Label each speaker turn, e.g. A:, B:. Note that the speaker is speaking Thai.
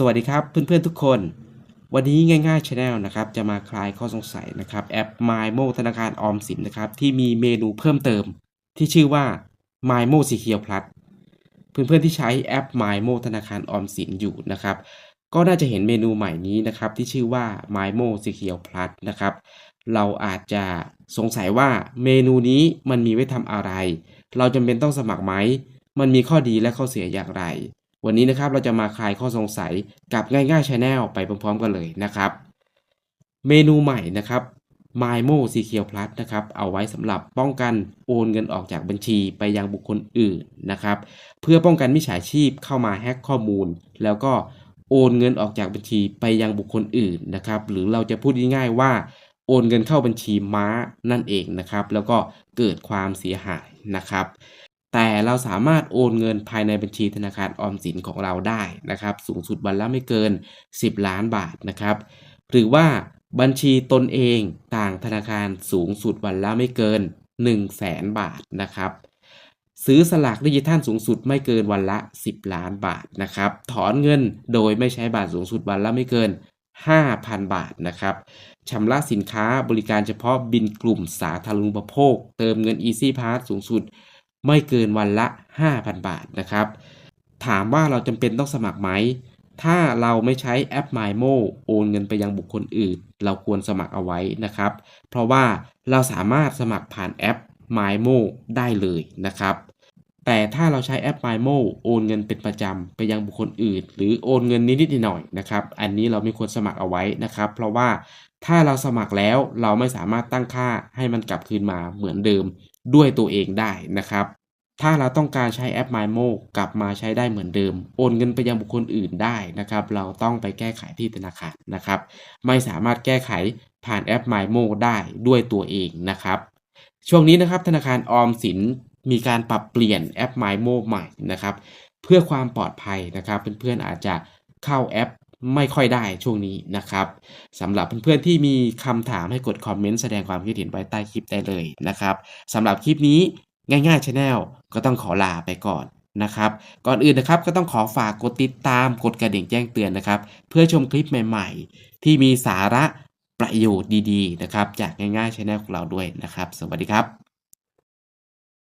A: สวัสดีครับเพื่อนๆทุกคน วันนี้ง่ายๆ Channel นะครับจะมาคลายข้อสงสัยนะครับแอป MyMo ธนาคารออมสินนะครับที่มีเมนูเพิ่มเติม ที่ชื่อว่า MyMo Secure Plus เพื่อนๆที่ใช้แอป MyMo ธนาคารออมสินอยู่นะครับก็น่าจะเห็นเมนูใหม่นี้นะครับที่ชื่อว่า MyMo Secure Plus นะครับเราอาจจะสงสัยว่าเมนูนี้มันมีไว้ทำอะไร เราจำเป็นต้องสมัครไหมมันมีข้อดีและข้อเสียอย่างไร วันนี้นะครับเราจะมาคลายข้อสงสัยกับง่ายๆ Channel ไปพร้อมๆกันเลยนะครับ เมนูใหม่นะครับ MyMo Secure Plus นะครับ เอาไว้สำหรับป้องกันโอนเงินออกจากบัญชีไปยังบุคคลอื่นนะครับ เพื่อป้องกันมิจฉาชีพเข้ามาแฮ็กข้อมูล แล้วก็โอนเงินออกจากบัญชีไปยังบุคคลอื่นนะครับ หรือเราจะพูดง่ายๆว่าโอนเงินเข้าบัญชีม้านั่นเองนะครับ แล้วก็เกิดความเสียหายนะครับ แต่เราสามารถโอนเงินภายในบัญชีธนาคารออมสินของเราได้นะครับ สูงสุดวันละไม่เกิน 10 ล้านบาทนะครับ หรือว่าบัญชีตนเองต่างธนาคารสูงสุดวันละไม่เกิน 1 0 0 0 0แสนบาทนะครับ ซื้อสลากดิจิทัลสูงสุดไม่เกินวันละ 10 ล้านบาทนะครับ ถอนเงินโดยไม่ใช้บัตรสูงสุดวันละไม่เกิน 5,000 บาทนะครับชำระสินค้าบริการเฉพาะบินกลุ่มสาธารณูปโภค เติมเงิน Easy Pass สูงสุด ไม่เกินวันละ 5,000 บาทนะครับ ถามว่าเราจำเป็นต้องสมัครไหม ถ้าเราไม่ใช้แอป MyMo โอนเงินไปยังบุคคลอื่น เราควรสมัครเอาไว้นะครับ เพราะว่าเราสามารถสมัครผ่านแอป MyMo ได้เลยนะครับ แต่ถ้าเราใช้แอป MyMo โอนเงินเป็นประจำไปยังบุคคลอื่น หรือโอนเงินนิดๆหน่อยๆนะครับ อันนี้เราไม่ควรสมัครเอาไว้นะครับ เพราะว่า ถ้าเราสมัครแล้วเราไม่สามารถตั้งค่าให้มันกลับคืนมาเหมือนเดิมด้วยตัวเองได้นะครับ ถ้าเราต้องการใช้แอป MyMo กลับมาใช้ได้เหมือนเดิม โอนเงินไปยังบุคคลอื่นได้นะครับ เราต้องไปแก้ไขที่ธนาคารนะครับ ไม่สามารถแก้ไขผ่านแอป MyMo ได้ด้วยตัวเองนะครับ ช่วงนี้นะครับธนาคารออมสินมีการปรับเปลี่ยนแอป MyMo ใหม่นะครับ เพื่อความปลอดภัยนะครับเพื่อนๆอาจจะเข้าแอป ไม่ค่อยได้ช่วงนี้นะครับสำหรับเพื่อนๆที่มีคำถามให้กดคอมเมนต์แสดงความคิดเห็นไว้ใต้คลิปได้เลยนะครับสำหรับคลิปนี้ง่ายๆ Channel ก็ต้องขอลาไปก่อนนะครับก่อนอื่นนะครับก็ต้องขอฝากกดติดตามกดกระดิ่งแจ้งเตือนนะครับ เพื่อชมคลิปใหม่ ๆ ที่มีสาระประโยชน์ดีๆนะครับ จากง่ายๆ Channel ของเราด้วยนะครับ สวัสดีครับ